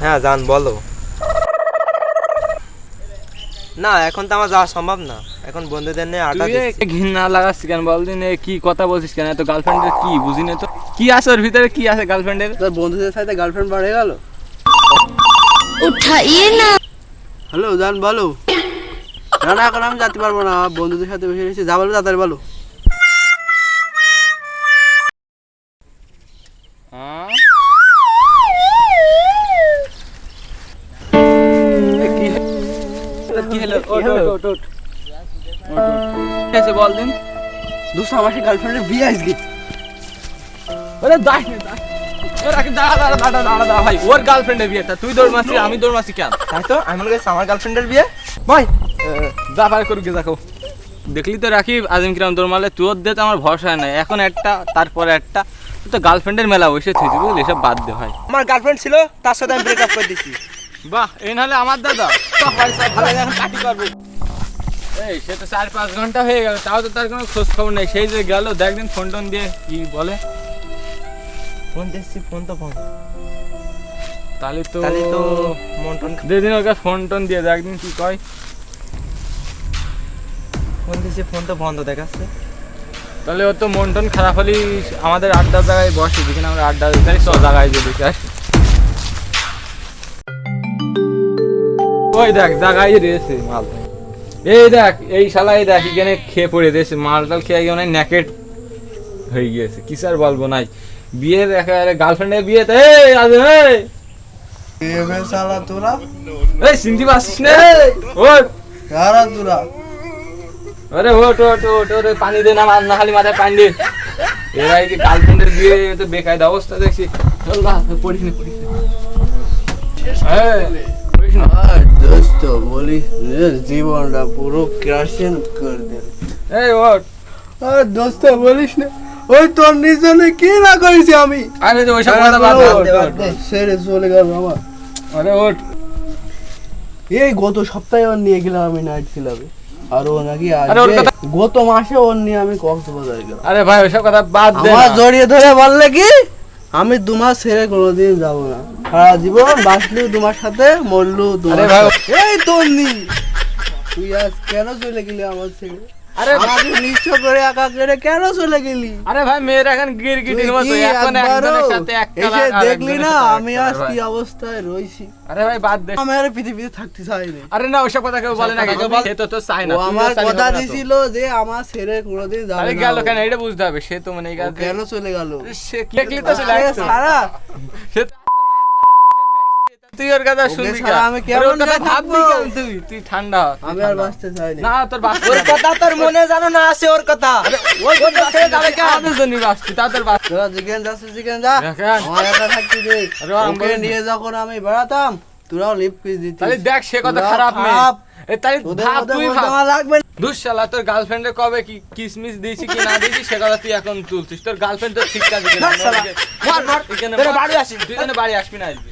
হ্যাঁ জান বলো না এখন তো আমার যাওয়া সম্ভব না এখন বন্ধুদের নিয়ে আড্ডা তুই দিচ্ছি। এ ঘৃণা লাগাচ্ছিস কেন বল দিন এ কি কথা বলছিস কেন এত গার্লফ্রেন্ডের কি বুঝি না তো কি আছে ওর ভিতরে কি আছে গার্লফ্রেন্ডের তোর বন্ধুদের সাথে গার্লফ্রেন্ড বাড়ে গেল उठाइए ना হ্যালো জান বলো না না এখন আমি যেতে পারবো না আমার বন্ধুদের সাথে বসে রয়েছে যা বলো তাড়াতাড়ি বলো এ কি হলো? ওঠ ওঠ ওঠ ওঠ। বল দিন। দুশো আমার গার্লফ্রেন্ডের বিয়ে আজকে। ওরে দাঁড় দাঁড়। এ রাখি দাঁড়া দাঁড়া দাঁড়া দাঁড়া দাঁড়া ভাই। ওর গার্লফ্রেন্ডের বিয়েটা। তুই দৌড় মারছিস আমি দৌড় মারছি কেন? তাই তো? আমি আমার গার্লফ্রেন্ডের বিয়ে? ভাই যা করুক দেখো। দেখলি তো রাখি আজিম কিরাম দৌড় মারলে তোর দিয়ে তো আমার ভরসা নাই। এখন একটা তারপরে একটা। তুই তো গার্লফ্রেন্ডের মেলা বসে থুইছি বুঝলি? এসব বাদ দে ভাই। আমার গার্লফ্রেন্ড ছিল তার সাথে আমি ব্রেকআপ করে দিছি বাহ এই নাহলে আমার দাদা। করব। এই সে তো চার পাঁচ ঘণ্টা হয়ে গেল তাও তো তার কোনো খোঁজ খবর নেই। সেই যে গেল দেখদিন ফোন টোন দিয়ে কি বলে। ফোন দিচ্ছি ফোন তো ফোন তাহলে তো তো মন টন যেদিন ওকে ফোন টোন দিয়ে দেখদিন কি কয়। ফোন দিচ্ছি ফোন তো বন্ধ দেখাচ্ছে। তাহলে ও তো মন টন খারাপ হলেই আমাদের আড্ডার জায়গায় বসে যেখানে আমরা আড্ডা দিতে সব জায়গায় যে দেখে আসি। ওই দেখ জায়গায় রয়েছে মাল। এই দেখ এই শালা এই দেখ এখানে খেয়ে পড়ে রয়েছে মাল টাল খেয়ে গিয়ে ন্যাকেট হয়ে গিয়েছে। কি স্যার বলব নাই। বিয়ের একেবারে গার্লফ্রেন্ডের বিয়েতে এই আজ এই! এই চিনতে পারছিস না ওট কারা তোরা আরে ওট ওট ওট ওরে পানি দে না না খালি মাথায় পানি দে। এরা এই গার্লফ্রেন্ডের বিয়ে তো বেকায়দা অবস্থা দেখছি। চল না পড়িস না। পড়িস এই, না। আর দোস্ত বলিস নে, জীবনটা পুরো ক্রাশন করে দিল এই ওট আর দোস্ত বলিস না ওই তোর নিজনে কি না করেছি আমি? আরে যে ওইসব কথা বাদ দে। সেরে চলে গেল আমার। আরে ওট এই গত সপ্তাহে ওর নিয়ে গেলাম আমি নাইট ক্লাবে আর ও নাকি গত মাসে ওর নিয়ে আমি কক্সবাজার গেলাম। আরে ভাই ওইসব কথা বাদ দে আমার জড়িয়ে ধরে বললে কি? আমি তোমার ছেড়ে কোনোদিন যাব না। সারা জীবন বাঁচলু তোমার সাথে মরলু তোমার এই তোর নি তুই আজ কেন চলে গেলি আমার ছেড়ে? আরে আমাকে করে একা করে কেন চলে গেলি? আরে ভাই মেয়ের এখন মতো এখন একজনের সাথে এক কালার, দেখলি না? আমি আজ কি অবস্থায় রয়েছি আরে ভাই বাদ দে। আমি আর পৃথিবীতে থাকতে চাই না। আরে না ওইসব কথা কেউ বলে না কেউ বলে সে তো তো চাই না আমার কথা দিছিল যে আমার ছেড়ে কোনোদিন যাবে আরে না। গেল কেন? এটা বুঝতে হবে সে তো মানে কেন চলে গেল? সে কি দেখলি তো আরে সারা সে তো- তুই ওর কথা শুনবি আমি কেমন কথা ভাববি কেন তুই? তুই ঠান্ডা আমি আর বাঁচতে চাই না তোর ওর কথা তোর মনে জানো না আছে ওর কথা। ওই তো ছেড়ে যাবে কেন? আমাদের জন্য বাসছি তা তোর জিজ্ঞেস যাচ্ছে জিজ্ঞেস যা। আমার একা থাকতে দে। আরে আমি ওকে নিয়ে যখন আমি বেড়াতাম তোরাও লিপ দিতিস। তাহলে দেখ সে কথা খারাপ এ তোদের ভাব তুই ভাব। লাগবে। দুঃশালা তোর গার্লফ্রেন্ডে কবে কি কিসমিস দিয়েছি কি না দিয়েছি সে কথা তুই এখন তুলছিস তোর গার্লফ্রেন্ড ঠিক কাজ। তোরা বাড়ি আসিস। তুই বাড়ি আসবি না আজকে